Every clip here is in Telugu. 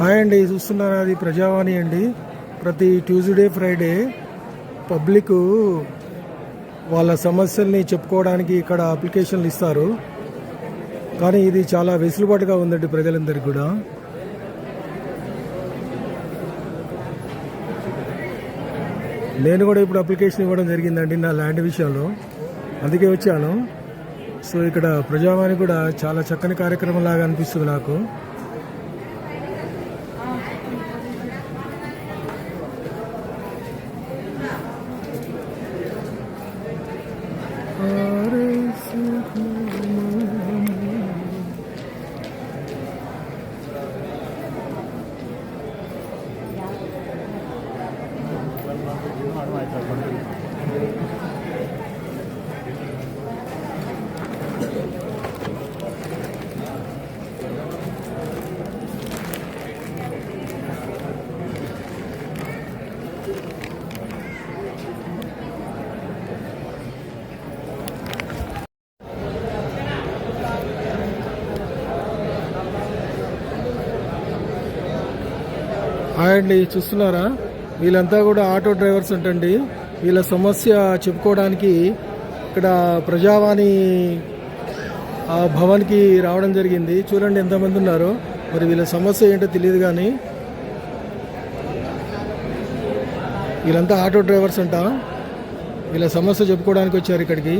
హాయ్ అండి చూస్తున్నారు? అది ప్రజావాణి అండి. ప్రతి ట్యూస్డే ఫ్రైడే పబ్లిక్ వాళ్ళ సమస్యల్ని చెప్పుకోవడానికి ఇక్కడ అప్లికేషన్లు ఇస్తారు. కానీ ఇది చాలా వెసులుబాటుగా ఉందండి ప్రజలందరికీ కూడా. నేను కూడా ఇప్పుడు అప్లికేషన్ ఇవ్వడం జరిగిందండి నా ల్యాండ్ విషయంలో. అందుకే వచ్చాను. సో ఇక్కడ ప్రజావాణి కూడా చాలా చక్కని కార్యక్రమం లాగా అనిపిస్తుంది నాకు. హాయ్ చూస్తున్నారా? వీళ్ళంతా కూడా ఆటో డ్రైవర్స్ అంటండి. వీళ్ళ సమస్య చెప్పుకోవడానికి ఇక్కడ ప్రజావాణి భవన్కి రావడం జరిగింది. చూడండి ఎంతమంది ఉన్నారో. మరి వీళ్ళ సమస్య ఏంటో తెలియదు కానీ వీళ్ళంతా ఆటో డ్రైవర్స్ అంట. వీళ్ళ సమస్య చెప్పుకోవడానికి వచ్చారు ఇక్కడికి.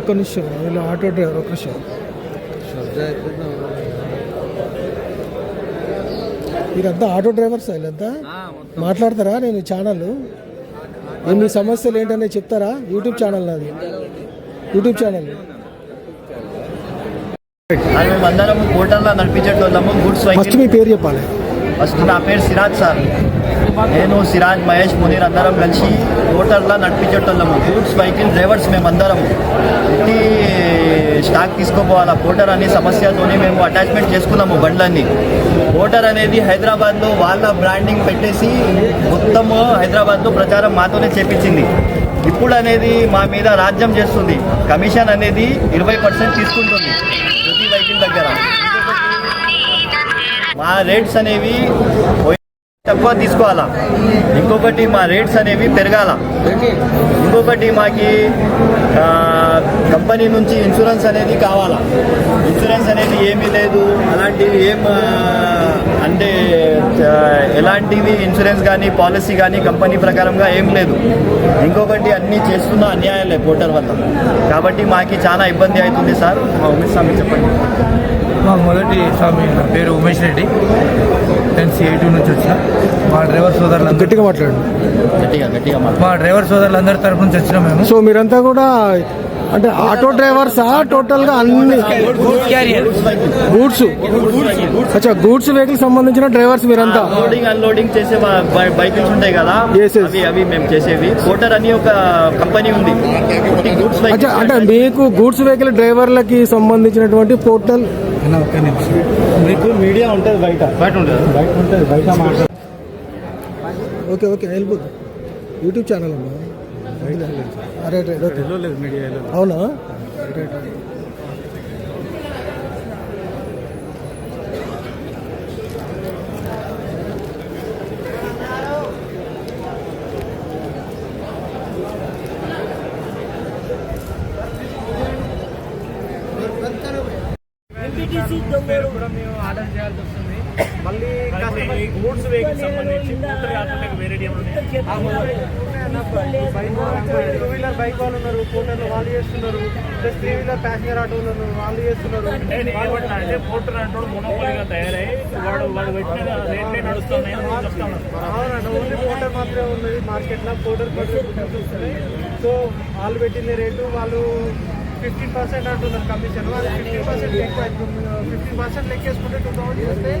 ఒక్క నిమిషం వీళ్ళ ఆటో డ్రైవర్ ఒక్క నిమిషం. మీరంతా ఆటో డ్రైవర్స్ వీళ్ళంతా? మాట్లాడతారా నేను ఛానల్ మీ సమస్యలు ఏంటనేది చెప్తారా? యూట్యూబ్ ఛానల్ నాది. YouTube channel. అది మేమందరం హోటల్లో నడిపించేటోళ్ళము గుడ్స్ ఫస్ట్ మీ పేరు చెప్పాలి. ఫస్ట్ నా పేరు సిరాజ్ సార్. నేను సిరాజ్ మహేష్ మునీర్ అందరం కలిసి ఓటర్లా నడిపించేటోళ్ళము. గూడ్స్ వెహికల్ డ్రైవర్స్ మేము అందరం ఇంటి స్టాక్ తీసుకోపోవాలా? ఓటర్ అనే సమస్యతోనే మేము అటాచ్మెంట్ చేసుకున్నాము బండ్లన్నీ. ఓటర్ అనేది హైదరాబాద్లో వాళ్ళ బ్రాండింగ్ పెట్టేసి మొత్తము హైదరాబాద్లో ప్రచారం మాతోనే చేపించింది. ఇప్పుడు అనేది మా మీద రాజ్యం చేస్తుంది. కమిషన్ అనేది ఇరవై పర్సెంట్ తీసుకుంటుంది ప్రతి వెహికల్ దగ్గర. మా రేట్స్ అనేవి తక్కువ తీసుకోవాలా? ఇంకొకటి మా రేట్స్ అనేవి పెరగాల? ఇంకొకటి మాకి ఆ, కంపెనీ నుంచి ఇన్సూరెన్స్ అనేది కావాలా? ఇన్సూరెన్స్ అనేది ఏమీ లేదు. అలాంటివి ఏం అంటే ఎలాంటివి ఇన్సూరెన్స్ కానీ పాలసీ కానీ కంపెనీ ప్రకారంగా ఏం లేదు. ఇంకొకటి అన్నీ చేస్తున్న అన్యాయాలే పోర్టల్ వల్ల. కాబట్టి మాకి చాలా ఇబ్బంది అవుతుంది సార్. మా ఉమేష్ స్వామి చెప్పండి. మా మొదటి స్వామి పేరు ఉమేష్ రెడ్డి. నేను సిఐ టూ నుంచి వచ్చిన. మా డ్రైవర్ సోదరులందరూ. గట్టిగా మాట్లాడండి గట్టిగా గట్టిగా మాట్లాడు. మా డ్రైవర్ సోదరులందరి తరపు నుంచి వచ్చినాం మేము. సో మీరంతా కూడా అంటే ఆటో డ్రైవర్సా టోటల్గా అన్ని గూడ్స్. అచ్చా గూడ్స్ వెహికల్ సంబంధించిన డ్రైవర్స్ మీరంతా. లోడింగ్ అన్లోడింగ్ చేసే బైకులు ఉంటాయి కదా. అవి అవి మేము చేసేవి. కోటర్ అని ఒక కంపెనీ ఉంది. అచ్చా అంటే మీకు గూడ్స్ వెహికల్ డ్రైవర్లకి సంబంధించినటువంటి పోర్టల్ ఒక్క నిమిషం. మీకు మీడియా ఉంటుంది బయట. బయట ఉంటుంది. బయట ఉంటుంది బయట మాట్లాడు. ఓకే ఓకే వెళ్ళిపోదు యూట్యూబ్ ఛానల్ అమ్మా. అరే అవునా రైట్ రైట్ కూడా మేము ఆర్డర్ చేయాల్సి వస్తుంది మళ్ళీ గూడ్స్ వెహికల్ సంబంధించి కాకుండా వేరే టూ వీలర్ బైక్ వాళ్ళు ఉన్నారు స్కూటర్లు వాళ్ళు చేస్తున్నారు plus three wheeler passenger auto ఉన్నారు వాళ్ళు చేస్తున్నారు. అంటే పోర్టర్ అంటాడు మొనోపలిగా తయారై వాడు వాడు పెట్టిన రేట్లే నడుస్తున్నాయి అవునండి ఓన్లీ పోటర్ మాత్రమే ఉన్నది మార్కెట్లో పోటర్ వస్తున్నాయి సో వాళ్ళు పెట్టిన రేటు వాళ్ళు ఫిఫ్టీన్ పర్సెంట్ అంటున్నారు కమిషన్ వాళ్ళు ఫిఫ్టీన్ పర్సెంట్ ఎక్కువ ఫిఫ్టీన్ పర్సెంట్ లెక్కేసుకుంటే టూ థౌసండ్ చేస్తే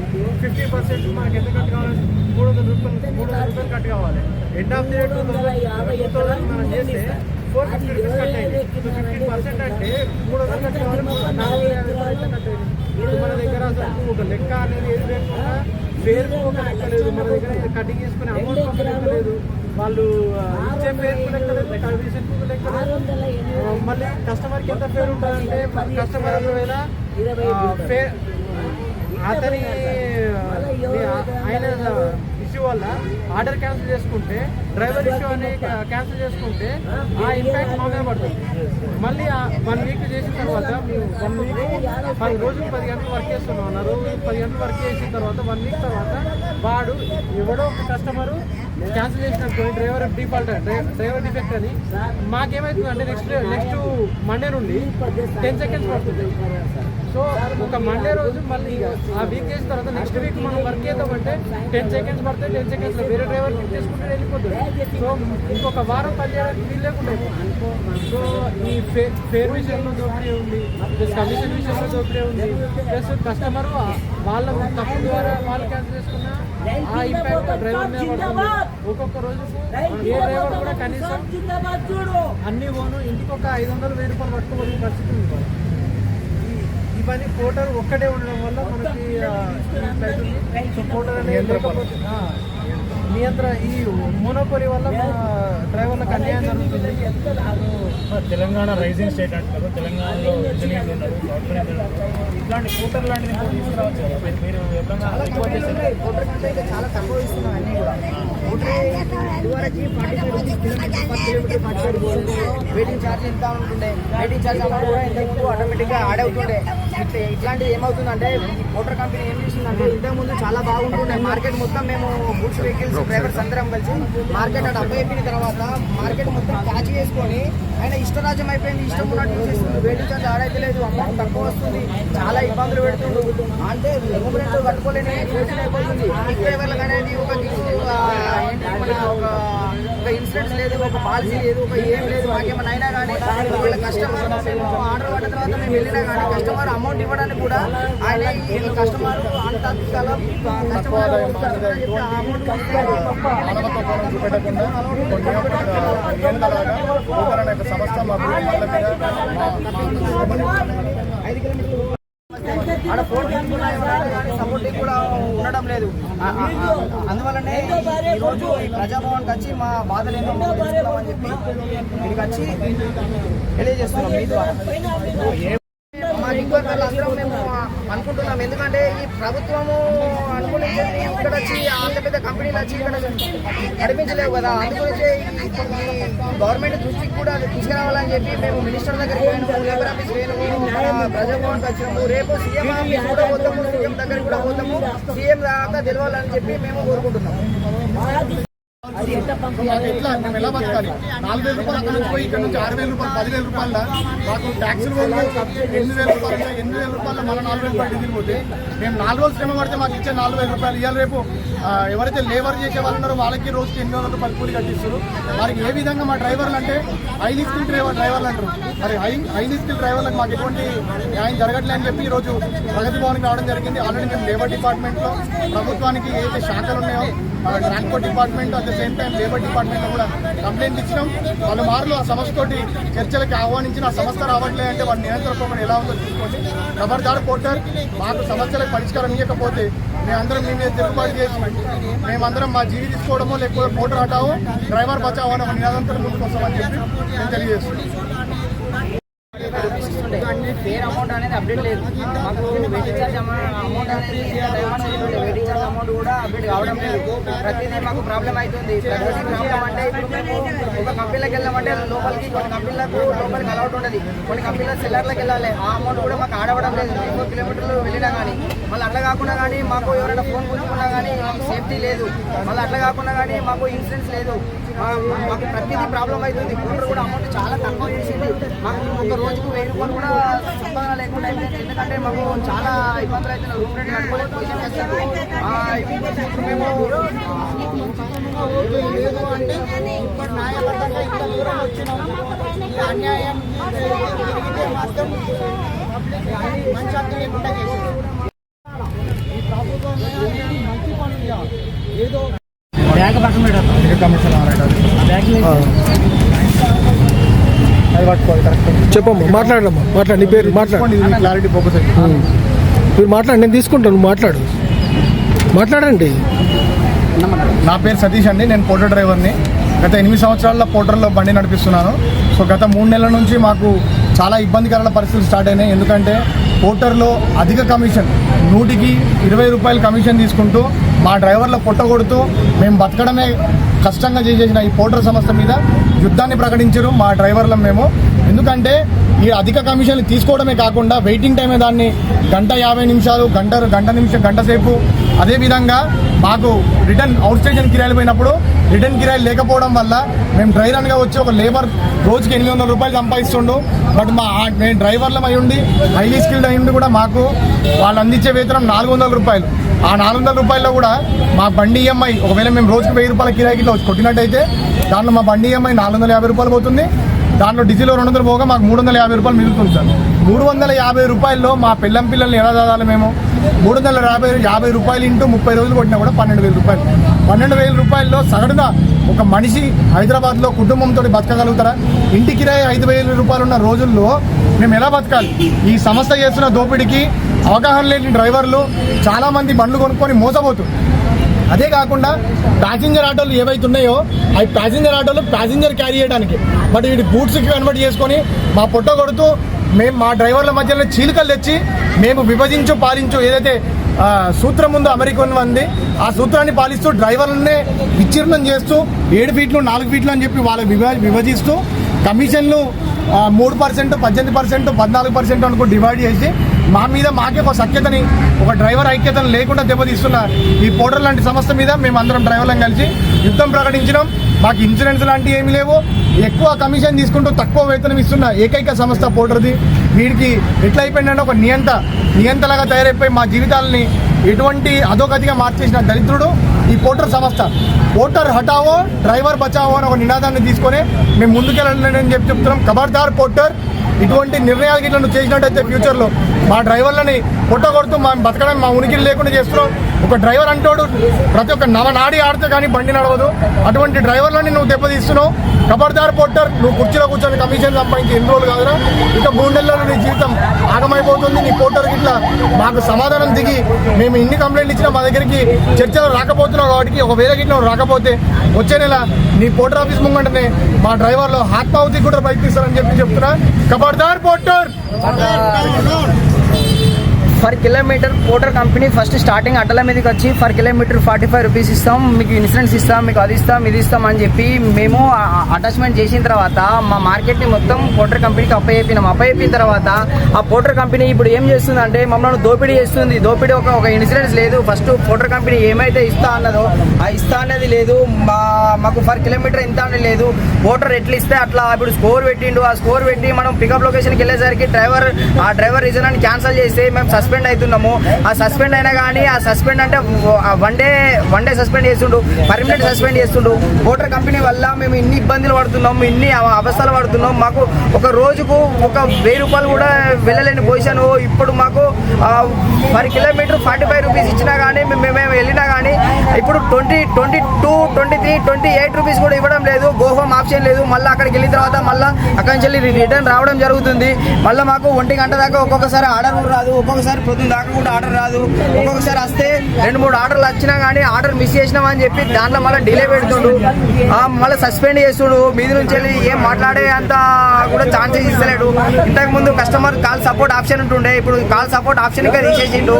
ఫిఫ్టీ పర్సెంట్ మనకి ఎంత కట్ కావాలి? మూడు వందల రూపాయలు మూడు వందల రూపాయలు కట్ కావాలి. End of the day two thousand two thousand మనం చేస్తే ఫోర్ ఫిఫ్టీ రూపీస్ కట్ అయింది. ఫిఫ్టీన్ పర్సెంట్ అంటే మూడు వందలు కట్ కావాలి నాలుగు యాభై రూపాయలు కట్ అయింది. ఇప్పుడు మన దగ్గర అసలు ఒక లెక్క అనేది ఏది లేకుండా పేరుకు ఒక లెక్క లేదు మన దగ్గర కటింగ్ చేసుకునే అమౌంట్ ఒక లెక్క లేదు వాళ్ళు ఇచ్చే పేరు కూడా లేదు. కమిషన్కు లెక్క లేదు. ఆ, మళ్ళీ కస్టమర్కి ఎంత పేరు ఉంటుందంటే కస్టమర్ ఒకవేళ పే అతని ఆయన ఇష్యూ వల్ల ఆర్డర్ క్యాన్సిల్ చేసుకుంటే డ్రైవర్ ఇష్యూ అని క్యాన్సిల్ చేసుకుంటే ఆ ఇంపాక్ట్ మా మీద పడుతుంది. మళ్ళీ వన్ వీక్ చేసిన తర్వాత వన్ వీక్ పది రోజులు పది గంటలు వర్క్ చేస్తున్నాం అన్నారు. పది గంటలు వర్క్ చేసిన తర్వాత వన్ వీక్ తర్వాత వాడు ఎవడో ఒక కస్టమరు క్యాన్సిల్ చేసినట్టు డ్రైవర్ డిఫాల్ట్ డ్రైవర్ డిఫెక్ట్ అని మాకేమవుతుంది అంటే నెక్స్ట్ నెక్స్ట్ మండే నుండి టెన్ సెకండ్స్ పడుతుంది. సో ఒక మండే రోజు మళ్ళీ ఆ వీక్ చేసిన తర్వాత నెక్స్ట్ వీక్ మనం వర్క్ చేద్దామంటే టెన్ సెకండ్స్ పడితే టెన్ సెకండ్స్ వేరే డ్రైవర్ చేసుకుంటే వెళ్ళిపోతుంది సో ఇంకొక వారం పని చేయడానికి వీలు లేకుండా. సో ఈ ఫే ఫేర్ విషయంలో దోపిడీ ఉంది. ప్లస్ కమిషన్ విషయంలో దోపిడీ ఉంది. ప్లస్ కస్టమర్ వాళ్ళ తప్పు ద్వారా వాళ్ళు క్యాన్సిల్ చేసుకున్న ఆ ఇంపాక్ట్ డ్రైవర్ మీద పడుతుంది. ఒక్కొక్క రోజు ఏ డ్రైవర్ కూడా కనీసం అన్ని ఓను ఇంటికి ఒక ఐదు వందలు వెయ్యి రూపాయలు పట్టుకోవాల్సిన పరిస్థితి ఉంది. ఇవన్నీ పోటర్ ఒక్కటే ఉండడం వల్ల మనకి. సో పోటర్ అనేది నియంత్రణ ఈ మోనోపొలి వల్ల డ్రైవర్లకు అన్యాయం జరుగుతుంది. తెలంగాణ రైజింగ్ స్టేట్ అంటారు తెలంగాణలో ఇంజనీర్లు ఉన్నారు. ఇట్లాంటి కూటర్ లాంటిది తీసుకురావచ్చు మీరు- చాలా తక్కువ ఇస్తున్నాం అన్నీ కూడా. ఓటర్ ఇదివరకు forty five rupees kilometre per kilometre forty five rupees waiting charge ఎంత ఉంటుండే? వెయిటింగ్ ఛార్జ్ అమౌంట్ కూడా ఇంతకుముందు ఆటోమేటిక్గా యాడ్ అవుతుండే. ఇట్లా ఇట్లాంటిది ఏమవుతుందంటే మోటార్ కంపెనీ ఏం చేసిందంటే ఇంతకుముందు చాలా బాగుంటుండే. మార్కెట్ మొత్తం మేము గూడ్స్ వెహికల్స్ డ్రైవర్స్ అందరం కలిసి మార్కెట్ అటు అప్పయిపోయిన తర్వాత మార్కెట్ మొత్తం క్యాచ్ చేసుకొని ఆయన ఇష్టరాజ్యం అయిపోయింది ఇష్టం ఉన్నట్టు చూసేస్తుంది వెయిటింగ్ ఛార్జ్ ఆడైతే లేదు అమౌంట్ తక్కువ వస్తుంది చాలా ఇబ్బందులు పెడుతుండు అంటే మూమెంట్ కట్టుకోలేని అయిపోతుంది. డ్రైవర్లు అనేది ఒక మన ఒక ఒక ఇన్సూరెన్స్ లేదు ఒక పాలసీ లేదు ఒక ఏం లేదు. మాకేమైనా అయినా కానీ ఒకవేళ కస్టమర్ మేము ఆర్డర్ పడిన తర్వాత మేము వెళ్ళినా కానీ కస్టమర్ అమౌంట్ ఇవ్వడానికి కూడా ఆయన ఈ కస్టమర్ అంత కాలం కస్టమర్ చూపెట్టకుండా సంస్థ మా ఆడ ఫోన్ సపోర్టింగ్ కూడా ఉండడం లేదు. అందువల్లనే ఈ రోజు ఈ ప్రజాభవన్కి వచ్చి మా బాధలు మేము తెలుసుకుందామని చెప్పి ఇక్కడికి వచ్చి తెలియజేస్తున్నాం మీ ద్వారా. మా అందరం మేము అనుకుంటున్నాం. ఎందుకంటే ఈ ప్రభుత్వము అనుకునేది ఇక్కడ వచ్చి అంత పెద్ద కంపెనీలు వచ్చి ఇక్కడ నడిపించలేవు కదా. అందుగురించి గవర్నమెంట్ దృష్టికి కూడా తీసుకురావాలని చెప్పి మేము మినిస్టర్ దగ్గరికి పోయినాము. లేబర్ ఆఫీస్ పోయినాము. మన ప్రజాభవన్కి వచ్చినాము. రేపు సీఎం ఆఫీస్ కూడా పోతాము. సీఎం దగ్గరికి కూడా పోతాము. సీఎం దాకా తెలవాలని చెప్పి మేము కోరుకుంటున్నాము మాకు ఎట్లా? మేము ఎలా బతకాలి? నాలుగు వేల రూపాయలు అక్కడ నుంచి పోయి ఇక్కడ నుంచి ఆరు వేల రూపాయలు పదివేల రూపాయల మాకు ట్యాక్సులు ఎనిమిది వేల రూపాయలు ఎనిమిది వేల రూపాయలు మన నాలుగు వేల రూపాయలు డీజిల్ పోతే. మేము నాలుగు రోజులు శ్రమ పడితే మాకు ఇచ్చే నాలుగు వేల రూపాయలు. ఇవాళ రేపు ఎవరైతే లేబర్ చేసే వాళ్ళు ఉన్నారో వాళ్ళకి రోజుకి ఎనిమిది వందల రూపాయలు కూలి కట్టిస్తారు. వారికి ఏ విధంగా మా డ్రైవర్లు అంటే హైలీ స్కిల్ డ్రైవర్ డ్రైవర్లు అంటారు. మరి హై హైలీ స్కిల్ డ్రైవర్లకు మాకు ఎటువంటి న్యాయం జరగట్లే అని చెప్పి ఈరోజు ప్రగతి భవన్కి రావడం జరిగింది. ఆల్రెడీ మేము లేబర్ డిపార్ట్మెంట్లో ప్రభుత్వానికి ఏదైతే శాఖలు ఉన్నాయో transport department at the same time labour department కూడా కంప్లైంట్ ఇచ్చినాం. పలుమార్లు ఆ సంస్థతోటి చర్చలకు ఆహ్వానించిన ఆ సంస్థ రావట్లేదు అంటే వాటి నియంత్రణ ఎలా ఉందో చూసుకోండి. ఖబర్దార్ పోర్టర్ మాకు సమస్యలకు పరిష్కారం ఇవ్వకపోతే మేమందరం మీ మీద తిరుగుబాటు చేసి మేమందరం మా జీవి తీసుకోవడమో లేకపోతే పోటర్ హటావో డ్రైవర్ బచావో అనే నిరంతరం నినాదంతో ముందుకు వస్తామని చెప్పి నేను తెలియజేస్తున్నాను. అమౌంట్ అనేది అప్డేట్ లేదు. మాకు ఛార్జ్ అమౌంట్ అనేది బిడ్ కావడం లేదు. ప్రతిదీ మాకు ప్రాబ్లం అవుతుంది. ప్రతిదీ ప్రాబ్లం అంటే ఇప్పుడు మేము ఒక కంపెనీలకు వెళ్ళామంటే లోపలికి కొన్ని కంపెనీలకు లోపలికి అలౌట్ ఉండదు. కొన్ని కంపెనీలకు సెల్లర్లకు వెళ్ళాలి. ఆ అమౌంట్ కూడా మాకు ఆడవడం లేదు. ఎక్కువ కిలోమీటర్లు వెళ్ళినా కానీ. మళ్ళీ అట్లా కాకుండా కానీ మాకు ఎవరైనా ఫోన్ కొనుక్కున్నా కానీ మాకు సేఫ్టీ లేదు. మళ్ళీ అట్లా కాకుండా కానీ మాకు ఇన్సూరెన్స్ లేదు. మాకు ప్రతిదీ ప్రాబ్లం అవుతుంది. కూటర్ కూడా అమౌంట్ చాలా తక్కువ చేసింది. మాకు ఒక రోజుకు వెయ్యి రూపాయలు కూడా సంపాదన లేకుండా అయిపోయింది. ఎందుకంటే మాకు చాలా ఇబ్బందులు అయితే రూమ్ రెంట్ కట్టుకోలేదు ఇప్పుడు మేము లేదు అంటే ఇప్పుడు న్యాయబద్ధంగా ఇంత దూరం వచ్చినాము అన్యాయం మంచి అర్థం లేకుండా చేసింది ఈ ప్రభుత్వం మంచి పనులు చేయాలి. ఏదో ఆ. అది పట్టుకోవాలి కరెక్ట్ చెప్పమ్మా మాట్లాడమ్మా మాట్లాడు నీ పేరు మాట్లాడు. క్లారిటీ ఫోకస్ మీరు మాట్లాడు నేను తీసుకుంటాను నువ్వు మాట్లాడు. మాట్లాడండి. నా పేరు సతీష్ అండి నేను పోర్టర్ డ్రైవర్ని. గత ఎనిమిది సంవత్సరాల పోర్టర్లో బండి నడిపిస్తున్నాను. సో గత మూడు నెలల నుంచి మాకు చాలా ఇబ్బందికరమైన పరిస్థితులు స్టార్ట్ అయినాయి. ఎందుకంటే పోర్టర్లో అధిక కమిషన్ నూటికి ఇరవై రూపాయలు కమిషన్ తీసుకుంటూ మా డ్రైవర్ల పొట్ట కొడుతూ మేము బతకడమే కష్టంగా చేసేసిన ఈ పోటర్ సంస్థ మీద యుద్ధాన్ని ప్రకటించారు మా డ్రైవర్లం మేము. ఎందుకంటే ఈ అధిక కమిషన్లు తీసుకోవడమే కాకుండా వెయిటింగ్ టైమే దాన్ని గంట యాభై నిమిషాలు గంట గంట నిమిషం గంట సేపు. అదేవిధంగా మాకు రిటర్న్ అవుట్ స్టేషన్ కిరాయిలు పోయినప్పుడు రిటర్న్ కిరాయిలు లేకపోవడం వల్ల మేము డ్రైవర్గా వచ్చి ఒక లేబర్ రోజుకి ఎనిమిది వందల రూపాయలు సంపాదిస్తుండు. బట్ మా మేము డ్రైవర్లం అయ్యుండి హైలీ స్కిల్డ్ అయ్యుండి కూడా మాకు వాళ్ళు అందించే వేతనం నాలుగు వందల రూపాయలు. ఆ నాలుగు వందల రూపాయల్లో కూడా మా బండి ఈఎంఐ ఒకవేళ మేము రోజుకి వెయ్యి రూపాయల కిరాయికి ఇట్లా కొట్టినట్టయితే దాంట్లో మా బండి ఈఎంఐ నాలుగు వందల యాభై రూపాయలు పోతుంది. దాంట్లో డీజిల్ రెండు వందలు పోగా మాకు మూడు వందల యాభై రూపాయలు మిగులుతుంది సార్. మూడు వందల యాభై రూపాయల్లో మా పిల్లం పిల్లల్ని ఎలా చదవాలి మేము? మూడు వందల యాభై యాభై రూపాయలు ఇంటూ ముప్పై రోజులు కొట్టినా కూడా పన్నెండు వేల రూపాయలు. పన్నెండు వేల రూపాయల్లో సగటున ఒక మనిషి హైదరాబాద్లో కుటుంబంతో బతకగలుగుతారా? ఇంటి కిరాయి ఐదు వేల రూపాయలు ఉన్న రోజుల్లో మేము ఎలా బతకాలి? ఈ సంస్థ చేస్తున్న దోపిడీకి అవగాహన లేని డ్రైవర్లు చాలామంది బండ్లు కొనుక్కొని మోసపోతుంది అదే కాకుండా ప్యాసింజర్ ఆటోలు ఏవైతే ఉన్నాయో అవి ప్యాసింజర్ ఆటోలు ప్యాసింజర్ క్యారీ చేయడానికి. బట్ వీటి గూడ్స్కి కన్వర్ట్ చేసుకొని మా పొట్ట కొడుతూ మేము మా డ్రైవర్ల మధ్యలో చీలికలు తెచ్చి మేము విభజించు పాలించు ఏదైతే సూత్రం ఉందో అమెరికన్ ఉంది ఆ సూత్రాన్ని పాలిస్తూ డ్రైవర్లనే విచ్ఛిన్నం చేస్తూ ఏడు ఫీట్లు నాలుగు ఫీట్లు అని చెప్పి వాళ్ళకి విభ విభజిస్తూ కమిషన్లు మూడు పర్సెంట్ పద్దెనిమిది పర్సెంట్ పద్నాలుగు పర్సెంట్ అనుకో డివైడ్ చేసి మా మీద మాకే ఒక సఖ్యతని ఒక డ్రైవర్ ఐక్యతను లేకుండా దెబ్బతీస్తున్న ఈ పోర్టల్ లాంటి సంస్థ మీద మేము అందరం డ్రైవర్లను కలిసి యుద్ధం ప్రకటించినాం. మాకు ఇన్సూరెన్స్ లాంటివి ఏమీ లేవు. ఎక్కువ కమిషన్ తీసుకుంటూ తక్కువ వేతనం ఇస్తున్న ఏకైక సంస్థ పోర్టర్ది వీడికి ఎట్లా అయిపోయిందంటే ఒక నియంత నియంతలాగా తయారైపోయి మా జీవితాలని ఎటువంటి అధోగతిగా మార్చేసిన దరిద్రుడు ఈ పోటర్ సంస్థ. పోర్టర్ హటావో డ్రైవర్ బచావో అని ఒక నినాదాన్ని తీసుకొని మేము ముందుకెళ్ళండి అని చెప్పి చెప్తున్నాం. ఖబర్దార్ పోర్టర్ ఇటువంటి నిర్ణయాలు ఇట్లా నువ్వు చేసినట్టయితే ఫ్యూచర్లో మా డ్రైవర్లని కొట్టగొడుతూ మా బతకడం మా ఉనికిలు లేకుండా చేస్తున్నాం ఒక డ్రైవర్ అంటాడు ప్రతి ఒక్క నవనాడి ఆడితే కానీ బండి నడవదు. అటువంటి డ్రైవర్లని నువ్వు దెబ్బతీస్తున్నావు. ఖబర్దార్ పొట్టర్ నువ్వు కుర్చీలో కూర్చొని కమిషన్ సంపాదించి ఎన్ని రోజులు కాదురా? ఇక మూడు నెలల్లో నీ జీవితం అయిపోతుంది. నీ పోటర్ గిట్ల మాకు సమాధానం దిగి మేము ఇన్ని కంప్లైంట్లు ఇచ్చినా మా దగ్గరికి చర్చలు రాకపోతున్నావు కాబట్టి ఒకవేళ గిట్ల రాకపోతే వచ్చే నెల నీ పోటర్ ఆఫీస్ ముంగంటనే మా డ్రైవర్లో ఆత్మాహుతి కూడా ప్రయత్నిస్తారని చెప్పి చెప్తున్నా. కబడ్దార్ Porter per kilometre Porter company first starting అడ్డల మీదకి వచ్చి per kilometre forty five rupees ఇస్తాం మీకు ఇన్సూరెన్స్ ఇస్తాం మీకు అది ఇస్తాం ఇది ఇస్తాం అని చెప్పి మేము అటాచ్మెంట్ చేసిన తర్వాత మా మార్కెట్ని మొత్తం పోటర్ కంపెనీకి అప్పయ్యినాం అయిపోయిన తర్వాత ఆ పోటర్ కంపెనీ ఇప్పుడు ఏం చేస్తుందంటే మమ్మల్ని దోపిడీ చేస్తుంది. దోపిడీ ఒక ఒక ఇన్సూరెన్స్ లేదు. ఫస్ట్ పోటర్ కంపెనీ ఏమైతే ఇస్తా అన్నదో ఆ ఇస్తా అన్నది లేదు. మా మాకు ఫర్ కిలోమీటర్ ఎంత అనేది లేదు. ఓటర్ ఎట్లా ఇస్తే అట్లా. ఇప్పుడు స్కోర్ పెట్టిండు. ఆ స్కోర్ పెట్టి మనం పికప్ లొకేషన్కి వెళ్ళేసరికి డ్రైవర్ ఆ డ్రైవర్ రీజన్ అని క్యాన్సిల్ చేస్తే మేము సస్పెండ్ సస్పెండ్ అవుతున్నాము. ఆ సస్పెండ్ అయినా కానీ ఆ సస్పెండ్ అంటే one day one day suspend చేస్తుండు. పర్మనెంట్ సస్పెండ్ చేస్తుండు. ఓటర్ కంపెనీ వల్ల మేము ఇన్ని ఇబ్బందులు పడుతున్నాము ఇన్ని అవస్థలు పడుతున్నాం మాకు ఒక రోజుకు ఒక వెయ్యి రూపాయలు కూడా వెళ్ళలేని పొజిషన్. ఇప్పుడు మాకు per kilometre forty five rupees ఇచ్చినా కానీ మేము వెళ్ళినా కానీ ఇప్పుడు twenty twenty two twenty three twenty eight rupees కూడా ఇవ్వడం లేదు. గోహోమ్ ఆప్షన్ లేదు. మళ్ళీ అక్కడికి వెళ్ళిన తర్వాత మళ్ళీ అక్కడి నుంచి రిటర్న్ రావడం జరుగుతుంది. మళ్ళీ మాకు ఒంటి గంట దాకా ఒక్కొక్కసారి ఆర్డర్ కూడా రాదు. ఒక్కొక్కసారి పొద్దున్న దాకా కూడా ఆర్డర్ రాదు. ఒక్కొక్కసారి వస్తే రెండు మూడు ఆర్డర్లు వచ్చినా కానీ ఆర్డర్ మిస్ చేసినామని చెప్పి దాంట్లో మళ్ళీ డిలే పెడుతుండు. మళ్ళీ సస్పెండ్ చేస్తుడు. మీది నుంచి వెళ్ళి ఏం మాట్లాడే అంత కూడా ఛాన్సెస్ ఇస్తలేడు. ఇంతకు ముందు కస్టమర్ కాల్ సపోర్ట్ ఆప్షన్ ఉంటుండే. ఇప్పుడు కాల్ సపోర్ట్ ఆప్షన్ ఇంకా తీసేసిండు.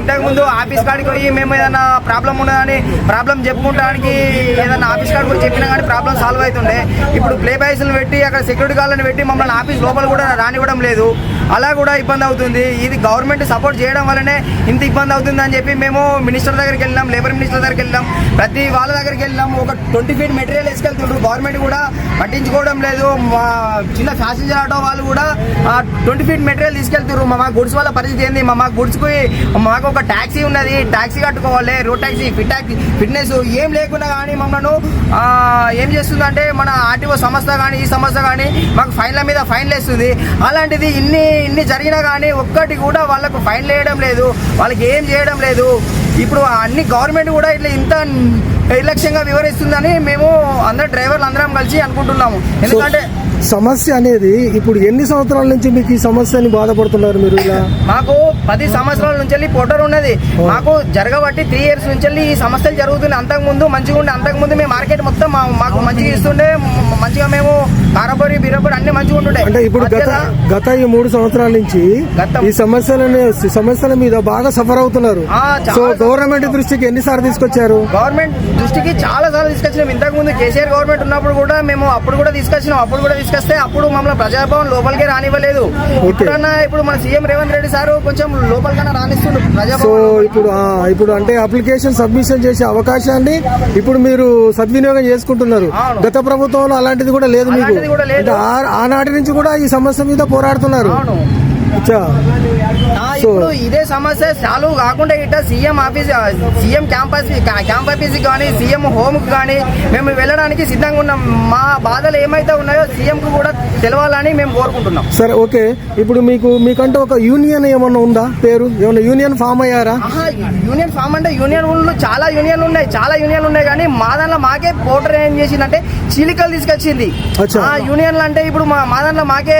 ఇంతకుముందు ఇంతకు ముందు ఆఫీస్ కాడికి పోయి మేము ఏదైనా ప్రాబ్లం ఉన్నదని ప్రాబ్లం చెప్పుకుంటానికి ఏదైనా ఆఫీస్ కాడికి పోయి చెప్పినా కానీ ప్రాబ్లం సాల్వ్ అవుతుండే ఇప్పుడు ప్లే బాయ్స్ని పెట్టి అక్కడ సెక్యూరిటీ గార్డ్ని పెట్టి మమ్మల్ని ఆఫీస్ లోపల కూడా రానివ్వడం లేదు. అలా కూడా ఇబ్బంది అవుతుంది. ఇది గవర్నమెంట్ సపోర్ట్ చేయడం వల్లనే ఇంత ఇబ్బంది అవుతుందని చెప్పి మేము మినిస్టర్ దగ్గరికి వెళ్ళినాం లేబర్ మినిస్టర్ దగ్గరికి వెళ్ళాం ప్రతి వాళ్ళ దగ్గరికి వెళ్ళాం ఒక ట్వంటీ ఫీట్ మెటీరియల్ వేసుకెళ్తుండ్రు. గవర్నమెంట్ కూడా పట్టించుకోవడం లేదు. మా చిన్న ప్యాసింజర్ ఆటో వాళ్ళు కూడా ట్వంటీ ఫీట్ మెటీరియల్ తీసుకెళ్తారు మా గుడ్స్ వాళ్ళ పరిస్థితి ఏంది? మా మా గుడ్స్కి మాకు ఒక ట్యాక్సీ ఉన్నది. ట్యాక్సీ కట్టుకోవాలి. Road taxi fit taxi fitness ఏం లేకుండా కానీ మమ్మల్ని ఏం చేస్తుందంటే మన ఆర్టీఓ సంస్థ కానీ ఈ సంస్థ కానీ మాకు ఫైన్ల మీద ఫైన్లు వేస్తుంది. అలాంటిది ఇన్ని ఇన్ని జరిగినా కానీ ఒక్కటి కూడా వాళ్ళకు ఫైన్లు వేయడం లేదు వాళ్ళకి ఏం చేయడం లేదు. ఇప్పుడు అన్ని గవర్నమెంట్ కూడా ఇట్లా ఇంత నిర్లక్ష్యంగా వివరిస్తుందని మేము అందరు డ్రైవర్లు అందరం కలిసి అనుకుంటున్నాము. ఎందుకంటే సమస్య అనేది ఇప్పుడు ఎన్ని సంవత్సరాల నుంచి మీకు ఈ సమస్యని బాధపడుతున్నారు మీరు ఇలా? మాకు పది సంవత్సరాల నుంచి వెళ్ళి పోటర్ ఉన్నది. మాకు జరగబట్టి త్రీ ఇయర్స్ నుంచి వెళ్ళి ఈ సమస్యలు జరుగుతున్నాయి. అంతకు ముందు మంచిగా ఉండే అంతకు ముందు మేము మార్కెట్ మొత్తం మాకు మంచిగా ఇస్తుండే మంచిగా మేము మంచిగా ఉంటుండే అంటే ఇప్పుడు గత గత ఈ మూడు సంవత్సరాల నుంచి ఈ సమస్యలని సమస్యల మీద బాగా సఫర్ అవుతున్నారు. సో గవర్నమెంట్ దృష్టికి ఎన్నిసార్లు తీసుకొచ్చారు? గవర్నమెంట్ దృష్టికి చాలా సార్లు తీసుకొచ్చినాం. ఇంతకు ముందు కేసీఆర్ గవర్నమెంట్ ఉన్నప్పుడు కూడా మేము అప్పుడు కూడా తీసుకొచ్చినాం. అప్పుడు కూడా తీసుకొస్తే అప్పుడు మమ్మల్ని ప్రజాభవన్ లోపలికి రానివ్వలేదు. ఇప్పుడన్నా ఇప్పుడు మన సీఎం రేవంత్ రెడ్డి సారు కొంచెం లోపలికన్నా రానిస్తుండ్రు సో ఇప్పుడు ఇప్పుడు అంటే అప్లికేషన్ సబ్మిషన్ చేసే అవకాశాన్ని ఇప్పుడు మీరు సద్వినియోగం చేసుకుంటున్నారు. గత ప్రభుత్వంలో అలాంటిది కూడా లేదు మీకు. అంటే ఆనాటి నుంచి కూడా ఈ సమస్య మీద పోరాడుతున్నారు. ఇప్పుడు ఇదే సమస్య చాలు కాకుండా ఇట్లా CM office CM campus camp office కానీ సీఎం హోమ్కు కానీ మేము వెళ్ళడానికి సిద్ధంగా ఉన్నాం. మా బాధలు ఏమైతే ఉన్నాయో సీఎం కు కూడా తెలవాలని మేము కోరుకుంటున్నాం. సరే ఓకే. ఇప్పుడు మీకు మీకంటే ఒక యూనియన్ ఏమన్నా ఉందా? పేరు? ఏమన్నా యూనియన్ ఫామ్ అయ్యారా? యూనియన్ ఫామ్ అంటే యూనియన్ చాలా యూనియన్లు ఉన్నాయి చాలా యూనియన్లు ఉన్నాయి కానీ మా దాంట్లో మాకే పోటర్ ఏం చేసిందంటే చీలికలు తీసుకొచ్చింది. యూనియన్లు అంటే ఇప్పుడు మా మా దాంట్లో మాకే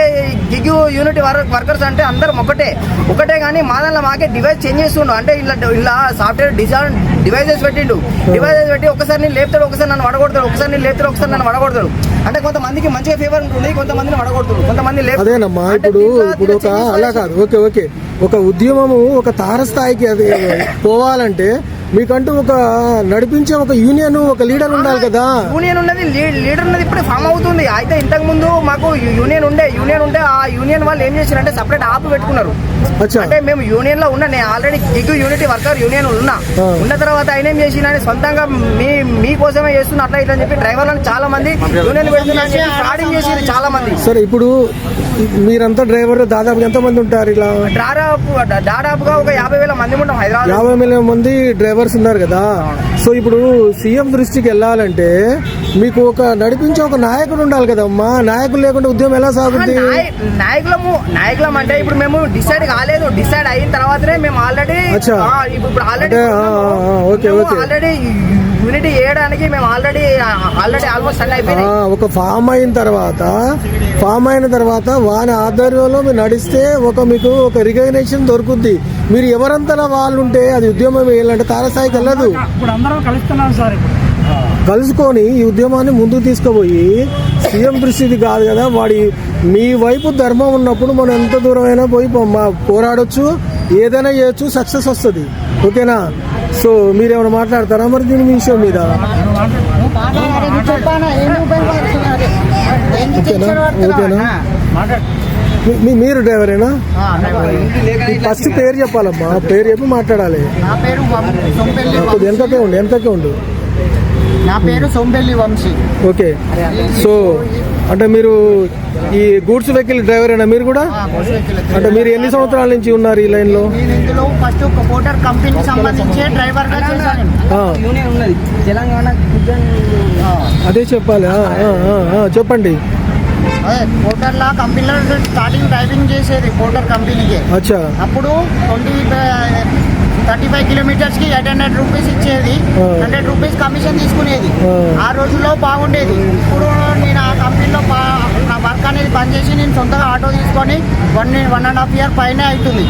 గిగ్ యూనిట్ వర్కర్స్ అంటే అందరం ఒకటే. ఒకటే కానీ మా దాంట్లో మాకే డివైస్ చేంజ్ చేస్తుండు. అంటే ఇలా ఇలా సాఫ్ట్వేర్ డిజైన్ డివైజెస్ పెట్టిండు. డివైజెస్ పెట్టి ఒకసారి నేను లేపుతాడు ఒకసారి నన్ను వడగొడతాడు ఒకసారి నేను లేపుతాడు ఒకసారి నన్ను వడగొడతాడు. అంటే కొంతమందికి మంచిగా ఫేవర్ ఉంటుంది కొంతమందిని వడగొడతాడు. కొంతమంది. అదేనమ్మా ఇప్పుడు ఇప్పుడు ఒక అలా కాదు ఓకే ఓకే. ఒక ఉద్యమము ఒక తారస్థాయికి అది పోవాలంటే మీకంటూ ఒక నడిపించే ఒక యూనియన్ ఒక లీడర్ ఉండాలి కదా. యూనియన్ ఉన్నది లీడర్ ఉన్నది ఇప్పుడే ఫామ్ అవుతుంది. అయితే ఇంతకు ముందు మాకు యూనియన్ ఉండే యూనియన్ ఉంటే ఆ యూనియన్ వాళ్ళు ఏం చేశారంటే సపరేట్ ఆప్ పెట్టుకున్నారు. అంటే మేము యూనియన్లో ఉన్నా నేను already gig unity worker union ఉన్నా. ఉన్న తర్వాత ఆయన ఏం చేసిన సొంతంగా మీ మీ కోసమే చేస్తున్నా అట్లా ఇట్లా చెప్పి డ్రైవర్లను చాలా మంది యూనియన్ ఫ్రాడింగ్ చేసి చాలా మంది సరే ఇప్పుడు మీరంతా డ్రైవర్ దాదాపు ఎంతమంది ఉంటారు ఇలా? దాదాపు దాదాపుగా ఒక యాభై వేల మంది ఉంటాం హైదరాబాద్ యాభై మిలియన్ మంది డ్రైవర్స్ ఉన్నారు కదా. సో ఇప్పుడు సీఎం దృష్టికి వెళ్ళాలంటే మీకు ఒక నడిపించే ఒక నాయకుడు ఉండాలి కదమ్మా. నాయకులు లేకుండా ఉద్యమం ఎలా సాగుతుంది నాయ- నాయకులము నాయకులం అంటే ఇప్పుడు మేము డిసైడ్ కాలేదు. డిసైడ్ అయిన తర్వాతనే మేము ఆల్రెడీ. ఇప్పుడు already okay, okay. Already unity చేయడానికి మేము ఆల్రెడీ ఆల్రెడీ ఆల్మోస్ట్ అన్ని ఒక ఫామ్ అయిన తర్వాత ఫామ్ అయిన తర్వాత వాని ఆధ్వర్యంలో మీరు నడిస్తే ఒక మీకు ఒక రికగ్నేషన్ దొరుకుద్ది. మీరు ఎవరంతలా వాళ్ళు ఉంటే అది ఉద్యమం వేయాలంటే తారస్థాయికి వెళ్ళదు. ఇప్పుడు అందరం కలుస్తున్నాం సార్ ఇప్పుడు. కలుసుకొని ఈ ఉద్యమాన్ని ముందుకు తీసుకుపోయి సీఎం దృష్టిది కాదు కదా వాడి మీ వైపు ధర్మం ఉన్నప్పుడు మనం ఎంత దూరమైనా పోయి పోరాడొచ్చు ఏదైనా చేయొచ్చు సక్సెస్ వస్తుంది. ఓకేనా? సో మీరేమైనా మాట్లాడతారా మరి దీని విషయం మీద? ఓకేనా? ఓకేనా? మీరు డ్రైవరేనా? ఫస్ట్ పేరు చెప్పాలమ్మా పేరు చెప్పి మాట్లాడాలి. వెనకకే ఉండు వెనకకే ఉండు? నా పేరు సొంపెల్లి వంశీ. ఓకే. సో అంటే మీరు ఈ గూడ్స్ వెహికల్ డ్రైవరేనా మీరు కూడా. అంటే మీరు ఎన్ని సంవత్సరాల నుంచి ఉన్నారు ఈ లైన్లో ఇందులో ఫస్ట్ ఒక మోటార్ కంపెనీకి సంబంధించి డ్రైవర్గా తెలంగాణ ఆ, అదే చెప్పాలి? చెప్పండి. అదే కంపెనీలో స్టార్టింగ్ డ్రైవింగ్ చేసేది మోటార్ కంపెనీకి. అచ్చా. అప్పుడు ట్వంటీ థర్టీ ఫైవ్ కిలోమీటర్స్కి ఎయిట్ హండ్రెడ్ రూపీస్ ఇచ్చేది. హండ్రెడ్ రూపీస్ కమిషన్ తీసుకునేది. ఆ. రోజుల్లో బాగుండేది. ఇప్పుడు నేను ఆ కంపెనీలో నా వర్క్ అనేది బంద్ చేసి నేను సొంతంగా ఆటో తీసుకొని one one and half year పైన అవుతుంది.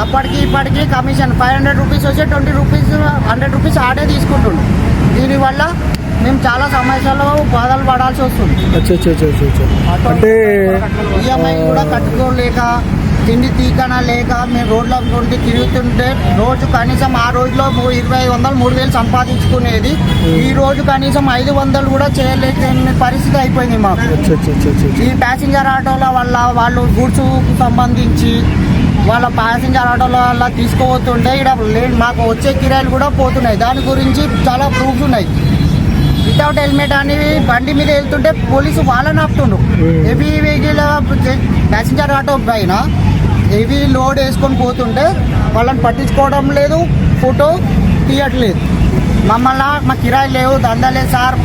అప్పటికి ఇప్పటికి కమిషన్ ఫైవ్ హండ్రెడ్ రూపీస్ వచ్చి ట్వంటీ రూపీస్ హండ్రెడ్ రూపీస్ ఆడే తీసుకుంటుండు. దీనివల్ల మేము చాలా సమస్యలు బాధలు పడాల్సి వస్తుంది. అంటే ఈఎంఐ కూడా కట్టుకోలేక తిండి తీకన లేక మేము రోడ్ల నుండి తిరుగుతుంటే రోజు కనీసం ఆ రోజులో ఇరవై ఐదు వందలు మూడు వేలు సంపాదించుకునేది. ఈ రోజు కనీసం ఐదు వందలు కూడా చేయలేని పరిస్థితి అయిపోయింది మాకు. ఈ ప్యాసింజర్ ఆటోల వల్ల వాళ్ళు గూడ్స్ సంబంధించి వాళ్ళ ప్యాసింజర్ ఆటోల వల్ల తీసుకోపోతుంటే ఇక్కడ లే మాకు వచ్చే కిరాయిలు కూడా పోతున్నాయి. దాని గురించి చాలా ప్రూఫ్స్ ఉన్నాయి. వితౌట్ హెల్మెట్ అని బండి మీద వెళ్తుంటే పోలీసు వాళ్ళని ఆపుతుండ్రు హెవీ వెహికల్ ప్యాసింజర్ ఆటో పైన హెవీ లోడ్ వేసుకొని పోతుంటే వాళ్ళని పట్టించుకోవడం లేదు ఫోటో తీయట్లేదు. మమ్మల్ని మా కిరాయి లేవు దందా లేదు సార్.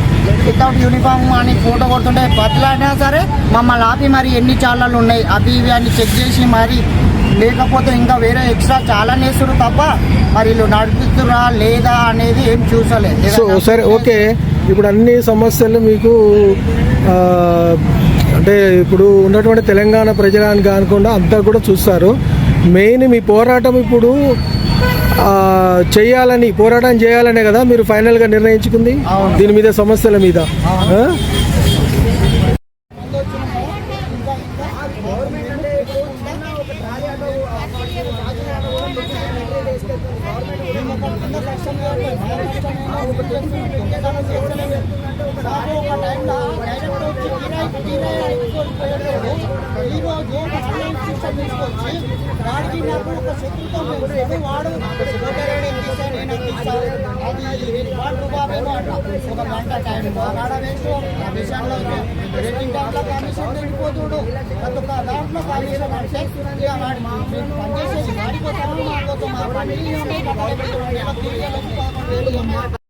వితౌట్ యూనిఫామ్ అని ఫోటో కొడుతుంటే బతులైనా సరే మమ్మల్ని ఆపి మరి ఎన్ని చాలాలు ఉన్నాయి అవి ఇవి అని చెక్ చేసి మరి లేకపోతే ఇంకా వేరే ఎక్స్ట్రా చాలా వేస్తున్నారు తప్ప మరి వీళ్ళు నడుపుతున్నా లేదా అనేది ఏం చూసలేదు. సరే ఓకే ఇప్పుడు అన్ని సమస్యలు మీకు అంటే ఇప్పుడు ఉన్నటువంటి తెలంగాణ ప్రజలని కాకుండా అంతా కూడా చూస్తారు. మెయిన్ మీ పోరాటం ఇప్పుడు చేయాలని పోరాటం చేయాలనే కదా మీరు ఫైనల్గా నిర్ణయించుకుంది? దీని మీద సమస్యల మీద ఆ? గవర్నమెంట్ అంటే ఇప్పుడు చిన్న ఒక ట్రాలీ ఆటో ఒక టైంలో డైరెక్ట్ వచ్చి కిరాయి కిరాయి తీసుకొని ఈ రోజు ఆన్లైన్ సిస్టమ్ తీసుకొచ్చి వాడికి నాకు ఒక శత్రుత్వం లేదు వాడు ఓటర్ ఎక్కిస్తా నేను ఎక్కిస్తా అది వాడు రూపాయలు అట్లా ఒక గంట టైం ఆడ వేస్ట్ ఆ విషయంలో రేటింగ్ టైంలో కమిషన్ వెళ్ళిపోతుడు ప్రతి ఒక్క దాంట్లో కమిషన్ అంటే ఇక వాడి పనిచేసేది వాడి కోసం మా పని